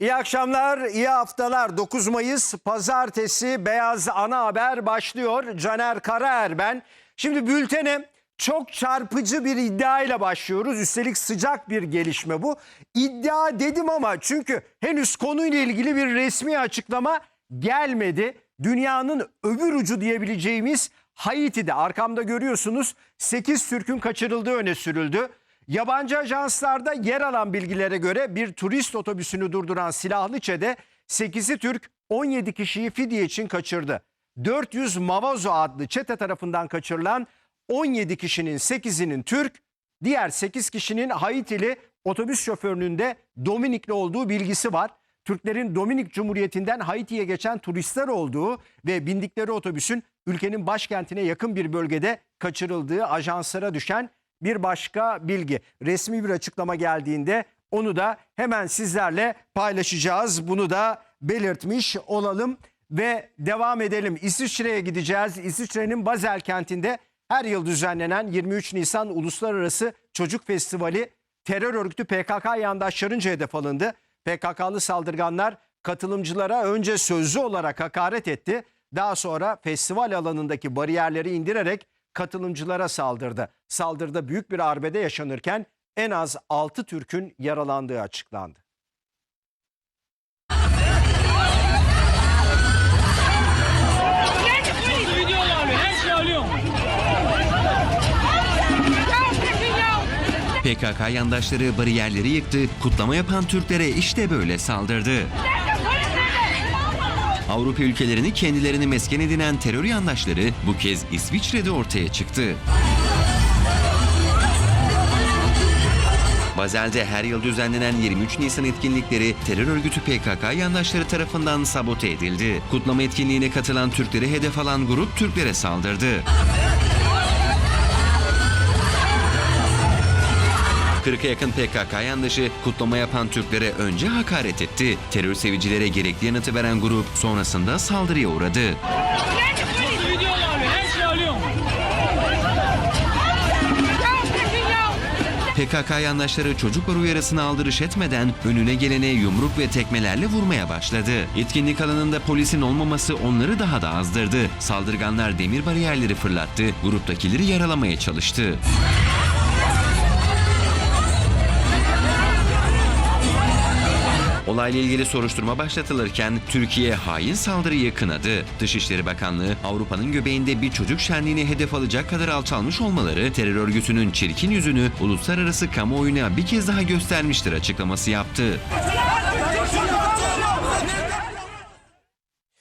İyi akşamlar, iyi haftalar. 9 Mayıs Pazartesi Beyaz Ana Haber başlıyor. Caner Karaer ben. Şimdi bültene çok çarpıcı bir iddiayla başlıyoruz. Üstelik sıcak bir gelişme bu. İddia dedim ama çünkü henüz konuyla ilgili bir resmi açıklama gelmedi. Dünyanın öbür ucu diyebileceğimiz Haiti'de arkamda görüyorsunuz 8 Türk'ün kaçırıldığı öne sürüldü. Yabancı ajanslarda yer alan bilgilere göre bir turist otobüsünü durduran silahlı çete 8'i Türk 17 kişiyi fidye için kaçırdı. 400 Mavazo adlı çete tarafından kaçırılan 17 kişinin 8'inin Türk, diğer 8 kişinin Haitili otobüs şoförünün de Dominikli olduğu bilgisi var. Türklerin Dominik Cumhuriyeti'nden Haiti'ye geçen turistler olduğu ve bindikleri otobüsün ülkenin başkentine yakın bir bölgede kaçırıldığı ajanslara düşen bir başka bilgi. Resmi bir açıklama geldiğinde onu da hemen sizlerle paylaşacağız. Bunu da belirtmiş olalım ve devam edelim. İsviçre'ye gideceğiz. İsviçre'nin Basel kentinde her yıl düzenlenen 23 Nisan Uluslararası Çocuk Festivali terör örgütü PKK yandaşlarınca hedef alındı. PKK'lı saldırganlar katılımcılara önce sözlü olarak hakaret etti. Daha sonra festival alanındaki bariyerleri indirerek katılımcılara saldırdı. Saldırıda büyük bir arbede yaşanırken en az 6 Türk'ün yaralandığı açıklandı. PKK yandaşları bariyerleri yıktı, kutlama yapan Türklere işte böyle saldırdı. Avrupa ülkelerini kendilerini mesken edinen terör yandaşları bu kez İsviçre'de ortaya çıktı. Bazel'de her yıl düzenlenen 23 Nisan etkinlikleri terör örgütü PKK yandaşları tarafından sabote edildi. Kutlama etkinliğine katılan Türkleri hedef alan grup Türklere saldırdı. 40'a yakın PKK yandaşı kutlama yapan Türklere önce hakaret etti. Terör sevicilere gerekli yanıtı veren grup sonrasında saldırıya uğradı. PKK yandaşları çocuklar uyarısına aldırış etmeden önüne gelene yumruk ve tekmelerle vurmaya başladı. Etkinlik alanında polisin olmaması onları daha da azdırdı. Saldırganlar demir bariyerleri fırlattı, gruptakileri yaralamaya çalıştı. Olayla ilgili soruşturma başlatılırken Türkiye hain saldırıyı kınadı. Dışişleri Bakanlığı Avrupa'nın göbeğinde bir çocuk şenliğini hedef alacak kadar alçalmış olmaları terör örgütünün çirkin yüzünü uluslararası kamuoyuna bir kez daha göstermiştir açıklaması yaptı.